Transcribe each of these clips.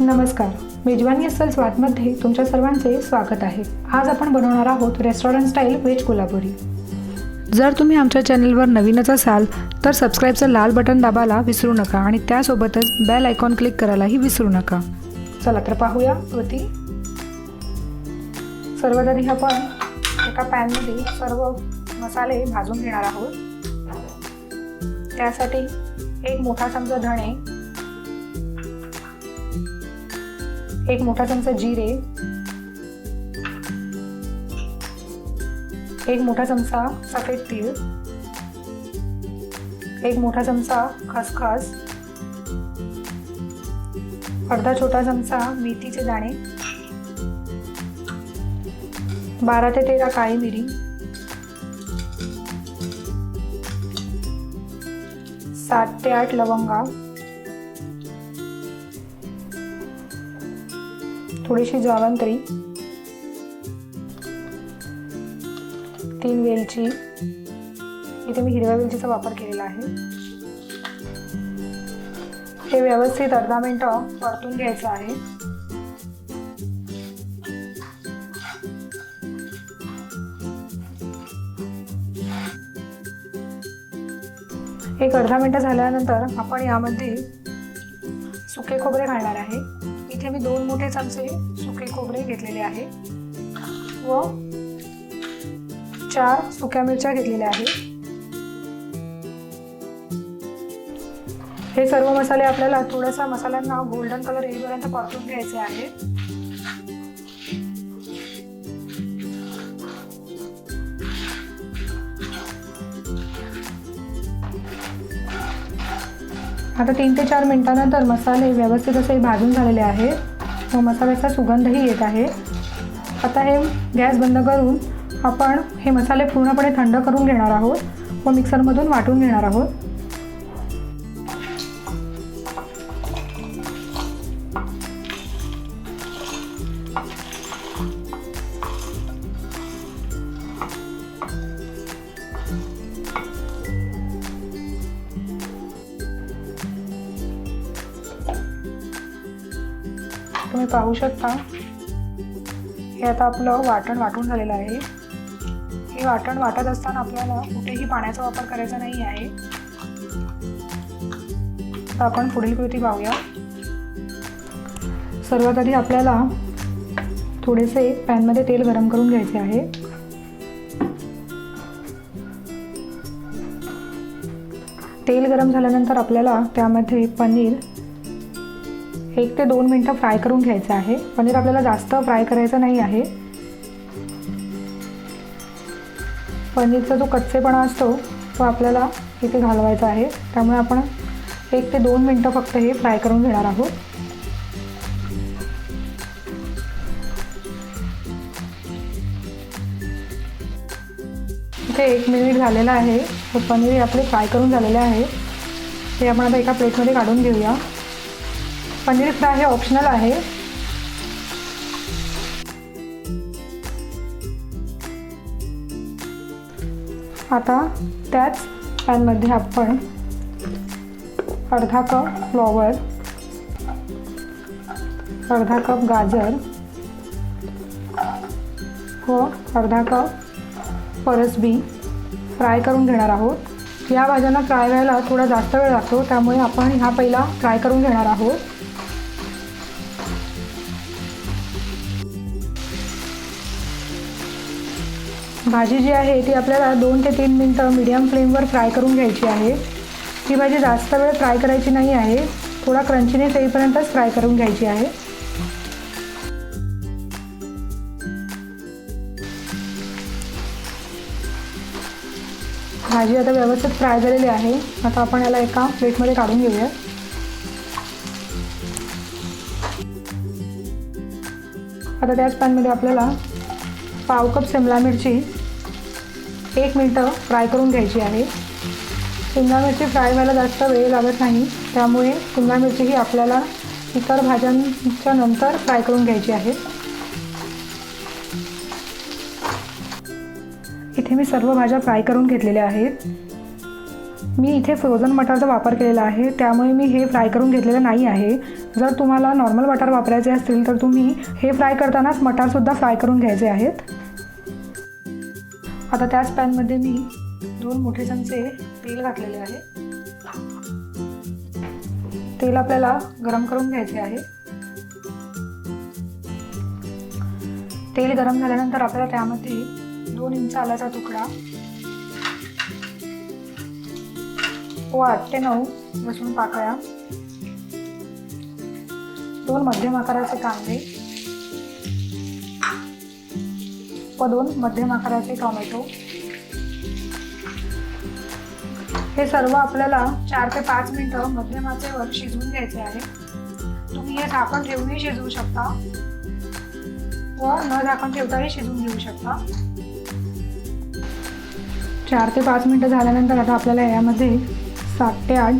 नमस्कार. मेजवानी असल स्वादमध्ये तुमच्या सर्वांचे स्वागत आहे. आज आपण बनवणार आहोत रेस्टॉरंट स्टाईल व्हेज कोल्हापुरी. जर तुम्ही आमच्या चॅनलवर नवीनच असाल तर सबस्क्राईबचं लाल बटन दाबायला विसरू नका आणि त्यासोबतच बेल आयकॉन क्लिक करायलाही विसरू नका. चला तर पाहूया कृती सर्वात आपण एका पॅनमध्ये सर्व मसाले भाजून घेणार आहोत. त्यासाठी एक मोठा चमचा धणे एक मोठा चमचा जिरे एक मोठा चमचा सफेद तीळ. एक मोठा चमचा खसखस. अर्धा छोटा चमचा मेथीचे दाणे. बारा ते तेरा काळी मिरी. सात ते आठ लवंगा. थोडीशी जावंत्री तीन वेलची. इथे मी हिरव्या वेलचीचा वापर केलेला आहे. हे व्यवस्थित अर्धा मिनटं परतून घ्यायचं आहे. एक अर्धा मिनटं झाल्यानंतर आपण यामध्ये सुके खोबरे घालणार आहे. इथे मी दोन मोठे चमचे सुके खोबरे घेतलेले आहे. व चार सुक्या मिरच्या घेतलेल्या आहेत हे सर्व मसाले आपल्याला थोडासा मसाल्यांना गोल्डन कलर येईपर्यंत परतून घ्यायचे आहे. आता तीन ते चार मिनटानंतर मसाले व्यवस्थित असे भाजून झालेले आहेत. व मसाल्याचा सुगंधही येत आहे. आता हे गॅस बंद करून आपण हे मसाले पूर्णपणे थंड करून घेणार आहोत व मिक्सरमधून वाटून घेणार आहोत. तुम्ही पाहू शकता. हे आता आपलं वाटण वाटून झालेलं आहे. हे वाटण वाटत असताना आपल्याला कुठेही पाण्याचा वापर करायचा नाही आहे. तर आपण पुढील कृती पाहूया. सर्वात आधी आपल्याला थोडेसे पॅनमध्ये तेल गरम करून घ्यायचे आहे. तेल गरम झाल्यानंतर आपल्याला त्यामध्ये पनीर एक ते दोन मिनटं फ्राय करून घ्यायचं आहे. पनीर आपल्याला जास्त फ्राय करायचं नाही आहे. पनीरचा जो कच्चेपणा असतो तो आपल्याला इथे घालवायचा आहे. त्यामुळे आपण एक ते दोन मिनटं फक्त हे फ्राय करून घेणार आहोत. इथे एक मिनिट झालेला आहे. तर पनीर आपले फ्राय करून झालेले आहे. ते आपण आता एका प्लेटमध्ये काढून घेऊया. पनीर फ्राय हे ऑप्शनल आहे. आता त्याच पॅनमध्ये आपण अर्धा कप फ्लॉवर अर्धा कप गाजर व अर्धा कप परसबी फ्राय करून घेणार आहोत. या भाज्यांना फ्राय व्हायला थोडा जास्त वेळ लागतो त्यामुळे आपण ह्या पहिला फ्राय करून घेणार आहोत. भाजी जी आहे ती आपल्याला दोन ते तीन मिनटं मीडियम फ्लेमवर फ्राय करून घ्यायची आहे. ही भाजी जास्त वेळ फ्राय करायची नाही आहे. थोडा क्रंचीनेस येईपर्यंतच फ्राय करून घ्यायची आहे. भाजी आता व्यवस्थित फ्राय झालेली आहे. आता आपण याला एका प्लेटमध्ये काढून घेऊया. आता त्याच पॅनमध्ये आपल्याला पाव कप शिमला मिरची. एक मिनटं फ्राय करून घ्यायची आहे. शिमला मिरची फ्राय व्हायला जास्त वेळ लागत नाही. त्यामुळे शिमला मिरची ही आपल्याला इतर भाज्यांच्या नंतर फ्राय करून घ्यायची आहे. इथे मी सर्व भाज्या फ्राय करून घेतलेल्या आहेत. मी इथे फ्रोझन मटारचा वापर केलेला आहे. त्यामुळे मी हे फ्राय करून घेतलेलं नाही आहे. जर तुम्हाला नॉर्मल मटार वापरायचे असतील तर तुम्ही हे फ्राय करतानाच मटारसुद्धा फ्राय करून घ्यायचे आहेत. आता त्याच पॅनमध्ये मी दोन मोठे चमचे तेल घातलेले आहे. तेल आपल्याला गरम करून घ्यायचे आहे. तेल गरम झाल्यानंतर आपल्याला त्यामध्ये दोन इंच आल्याचा तुकडा व आठ ते नऊ लसूण पाकळ्या दोन मध्यम आकाराचे कांदे व दोन मध्यम आकाराचे टोमॅटो. हे सर्व आपल्याला चार ते पाच मिनिटं मध्यम आचेवर शिजवून घ्यायचे आहे. तुम्ही हे झाकण ठेवूनही शिजवू शकता. व न झाकण ठेवताही शिजवून घेऊ शकता. चार ते पाच मिनटं झाल्यानंतर आता आपल्याला यामध्ये सात ते आठ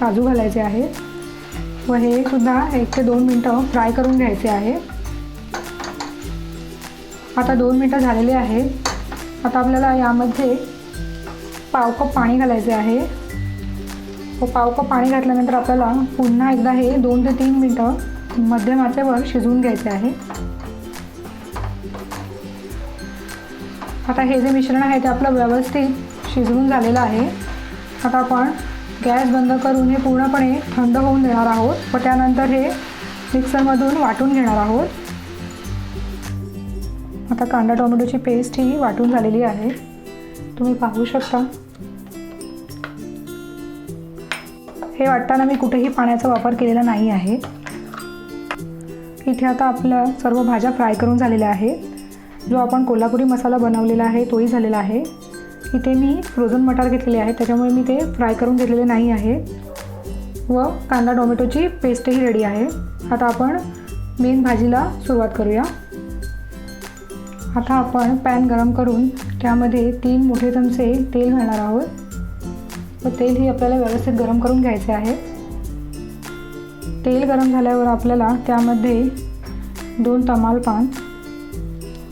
काजू घालायचे आहे. व हे सुद्धा एक ते दोन मिनटं फ्राय करून घ्यायचे आहे. आता दोन मिनटं झालेले आहे. आता आपल्याला यामध्ये पाव कप पाणी घालायचे आहे. व पाव कप पाणी घातल्यानंतर आपल्याला पुन्हा एकदा हे दोन ते तीन मिनटं मध्यम आचेवर शिजवून घ्यायचे आहे. आता हे जे मिश्रण आहे ते आपलं व्यवस्थित शिजवून झालेलं आहे. आता आपण गॅस बंद करून हे पूर्णपणे थंड होऊन देणार आहोत. व त्यानंतर हे मिक्सरमधून वाटून घेणार आहोत. आता कांदा टोमॅटोची पेस्ट ही वाटून झालेली आहे. तुम्ही पाहू शकता. हे वाटताना मी कुठेही पाण्याचा वापर केलेला नाही आहे. इथे आता आपल्या सर्व भाज्या फ्राय करून झालेल्या आहेत. जो आपण कोल्हापुरी मसाला बनवलेला आहे तोही झालेला आहे. इथे मी फ्रोझन मटार घेतलेले आहे त्याच्यामुळे मी ते फ्राय करून घेतलेले नाही आहे. व कांदा टोमॅटोची पेस्टही रेडी आहे. आता आपण मेन भाजीला सुरुवात करूया. आता आपण पॅन गरम करून त्यामध्ये तीन मोठे चमचे तेल घालणार आहोत. व तेल ही आपल्याला व्यवस्थित गरम करून घ्यायचे आहे. तेल गरम झाल्यावर आपल्याला त्यामध्ये दोन तमालपान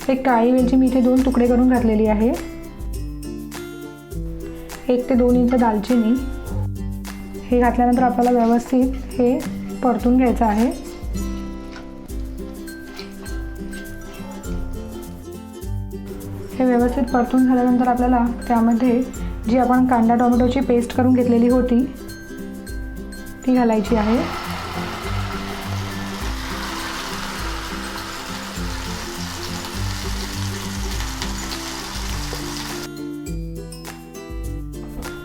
एक काळी वेलची मी इथे दोन तुकडे करून घातलेली आहे. एक ते दोन इंच दालचिनी. हे घातल्यानंतर आपल्याला व्यवस्थित हे परतून घ्यायचं आहे. हे व्यवस्थित परतून झाल्यानंतर आपल्याला त्यामध्ये जी आपण कांदा टोमॅटोची पेस्ट करून घेतलेली होती ती घालायची आहे.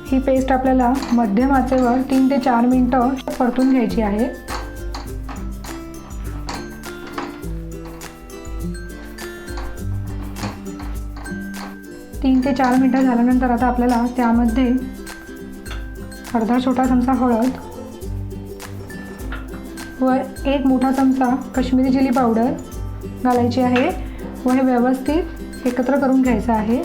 ही पेस्ट आपल्याला मध्यम आचेवर तीन ते चार मिनटं परतून घ्यायची आहे. तीन ते चार मिनटं झाल्यानंतर आता आपल्याला त्यामध्ये अर्धा छोटा चमचा हळद व एक मोठा चमचा कश्मीरी चिली पावडर घालायची आहे व हे व्यवस्थित एकत्र करून घ्यायचं आहे.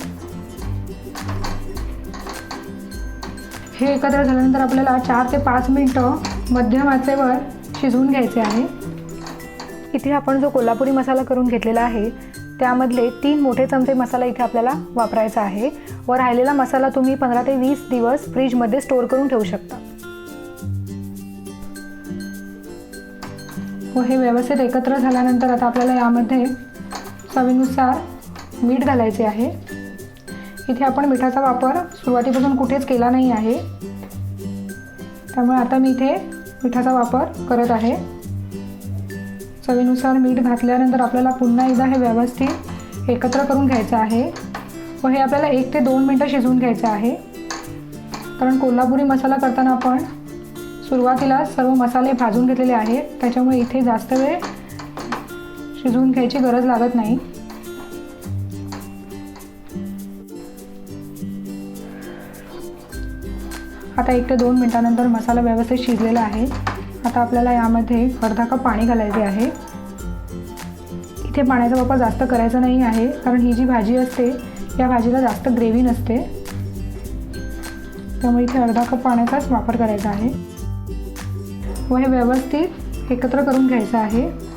हे एकत्र झाल्यानंतर आपल्याला चार ते पाच मिनटं मध्यम आचेवर शिजवून घ्यायचे आहे. इथे आपण जो कोल्हापुरी मसाला करून घेतलेला आहे त्यामधले तीन मोठे चमचे मसाला इथे आपल्याला वापरायचा आहे. व राहिलेला मसाला तुम्ही पंधरा ते वीस दिवस फ्रीजमध्ये स्टोअर करून ठेवू शकता. व हे व्यवस्थित एकत्र झाल्यानंतर आता आपल्याला यामध्ये चवीनुसार मीठ घालायचे आहे. इथे आपण मिठाचा वापर सुरुवातीपासून कुठेच केला नाही आहे. त्यामुळे आता मी इथे मिठाचा वापर करत आहे. चवीनुसार मीठ घातल्यानंतर आपल्याला पुन्हा एकदा हे व्यवस्थित एकत्र करून घ्यायचं आहे. व हे आपल्याला एक ते दोन मिनटं शिजवून घ्यायचं आहे. कारण कोल्हापुरी मसाला करताना आपण सुरुवातीला सर्व मसाले भाजून घेतलेले आहेत. त्याच्यामुळे इथे जास्त वेळ शिजवून घ्यायची गरज लागत नाही. आता एक ते दोन मिनटानंतर मसाला व्यवस्थित शिजलेला आहे. आता आपल्याला यामध्ये अर्धा कप पाणी घालायचे आहे. इथे पाण्याचा वापर जास्त करायचा नाही आहे कारण ही जी भाजी असते या भाजीला जास्त ग्रेव्ही नसते. त्यामुळे इथे अर्धा कप पाण्याचाच वापर करायचा आहे. व हे व्यवस्थित एकत्र करून घ्यायचं आहे.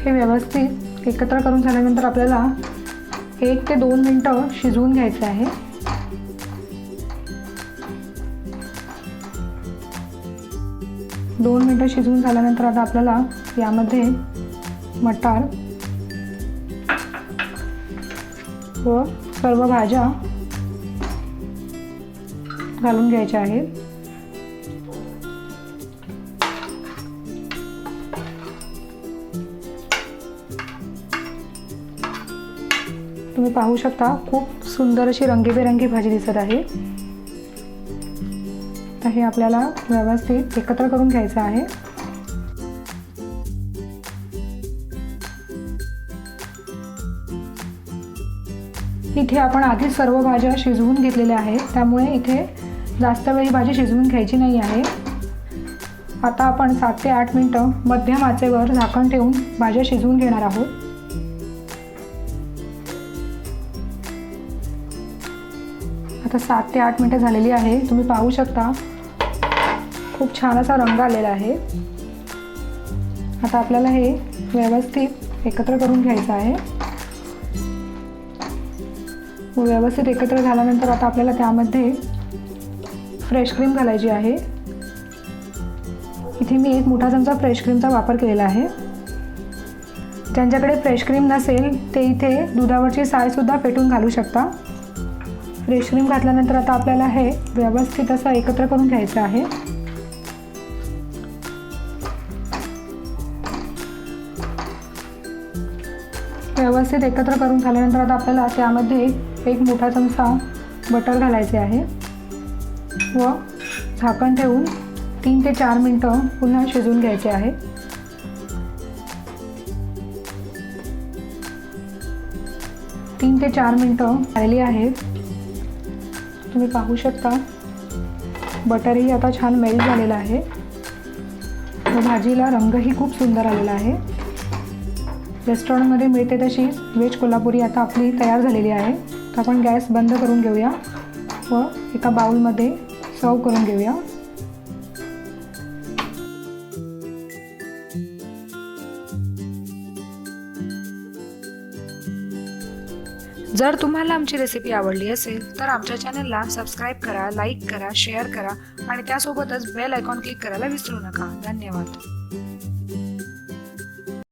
हे व्यवस्थित एकत्र करून झाल्यानंतर आपल्याला एक ते दोन मिनटं शिजवून घ्यायचे आहे. दोन मिनटं शिजवून झाल्यानंतर आता आपल्याला यामध्ये मटार व सर्व भाज्या घालून घ्यायच्या आहेत. तुम्ही पाहू शकता खूप सुंदर अशी रंगीबेरंगी भाजी दिसत आहे. तर हे आपल्याला व्यवस्थित एकत्र करून घ्यायचं आहे. इथे आपण आधीच सर्व भाज्या शिजवून घेतलेल्या आहेत त्यामुळे इथे जास्त वेळी भाजी शिजवून घ्यायची नाही आहे. आता आपण सात ते आठ मिनटं मध्यम आचेवर झाकण ठेवून भाज्या शिजवून घेणार आहोत. आता सात ते आठ मिनटं झालेली आहे. तुम्ही पाहू शकता. खूप छान असा रंग आलेला आहे. आता आपल्याला हे व्यवस्थित एकत्र करून घ्यायचं आहे. व्यवस्थित एकत्र झाल्यानंतर आता आपल्याला त्यामध्ये फ्रेश क्रीम घालायची आहे. इथे मी एक मोठा चमचा फ्रेश क्रीमचा वापर केलेला आहे. ज्यांच्याकडे फ्रेश क्रीम नसेल ते इथे दुधावरची सायसुद्धा पेटून घालू शकता. फ्रेश क्रीम घातल्यानंतर आता आपल्याला हे व्यवस्थित असं एकत्र करून घ्यायचं आहे. व्यवस्थित एकत्र करून झाल्यानंतर आता आपल्याला त्यामध्ये एक मोठा चमचा बटर घालायचे आहे. व झाकण ठेवून तीन ते चार मिनटं पुन्हा शिजवून घ्यायचे आहे. तीन ते चार मिनटं आलेली आहेत. तुम्ही पाहू शकता. बटरही आता छान मेल्ट झालेला आहे. व भाजीला रंगही खूप सुंदर आलेला आहे. रेस्टॉरंटमध्ये मिळते तशी व्हेज कोल्हापुरी आता आपली तयार झालेली आहे. तर आपण गॅस बंद करून घेऊया. व एका बाउलमध्ये सर्व करून घेऊया. जर तुम्हाला आमची रेसिपी आवडली असेल तर आमच्या चॅनलला सबस्क्राईब करा लाईक करा शेअर करा आणि त्यासोबतच बेल आयकॉन क्लिक करायला विसरू नका. धन्यवाद.